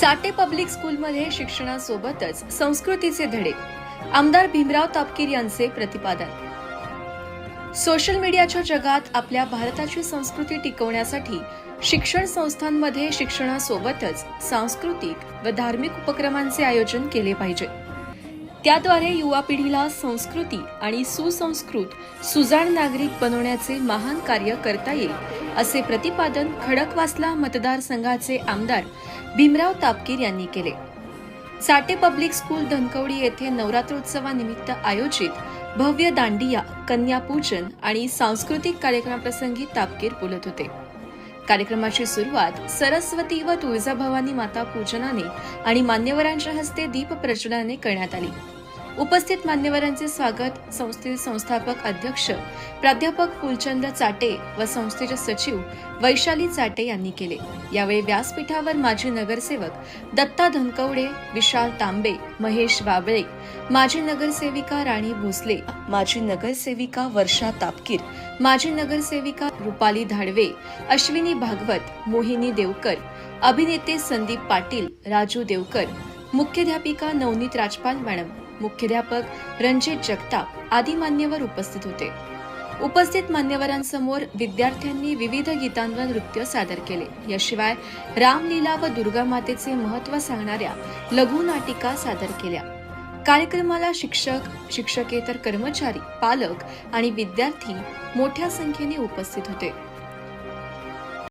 साटे पब्लिक स्कूलमध्ये शिक्षणासोबतच संस्कृतीचे धडे. आमदार भीमराव तापकीर यांचे प्रतिपादन. सोशल मीडियाच्या जगात आपल्या भारताची संस्कृती टिकवण्यासाठी शिक्षण संस्थांमध्ये शिक्षणासोबतच सांस्कृतिक व धार्मिक उपक्रमांचे आयोजन केले पाहिजे. त्याद्वारे युवा पिढीला संस्कृती आणि सुसंस्कृत सुजाण नागरिक बनवण्याचे महान कार्य करता येईल असे प्रतिपादन खडकवासला मतदारसंघाचे आमदार भीमराव तापकीर यांनी केले. साटे पब्लिक स्कूल धनकवडी येथे नवरात्रोत्सवानिमित्त आयोजित भव्य दांडिया कन्यापूजन आणि सांस्कृतिक कार्यक्रमाप्रसंगी तापकीर बोलत होते. कार्यक्रमाची सुरुवात सरस्वती व तुळजाभवानी माता पूजनाने आणि मान्यवरांच्या हस्ते दीप प्रज्वलनाने करण्यात आली. उपस्थित मान्यवरांचे स्वागत संस्थेचे संस्थापक अध्यक्ष प्राध्यापक फुलचंद चाटे व संस्थेचे सचिव वैशाली चाटे यांनी केले. यावेळी व्यासपीठावर माजी नगरसेवक दत्ता धनकवडे विशाल तांबे महेश बाबळे माजी नगरसेविका राणी भोसले माजी नगरसेविका वर्षा तापकीर माजी नगरसेविका रुपाली धाडवे अश्विनी भागवत मोहिनी देवकर अभिनेते संदीप पाटील राजू देवकर मुख्याध्यापिका नवनीत राजपाल मॅडम. मुख्याध्यापक रणजित जगताप आदी मान्यवर उपस्थित होते. उपस्थित मान्यवरांसमोर विद्यार्थ्यांनी विविध गीतांवर नृत्य सादर केले. याशिवाय रामलीला व दुर्गा मातेचे महत्त्व सांगणाऱ्या लघुनाटिका सादर केल्या. कार्यक्रमाला शिक्षक शिक्षकेतर कर्मचारी पालक आणि विद्यार्थी मोठ्या संख्येने उपस्थित होते.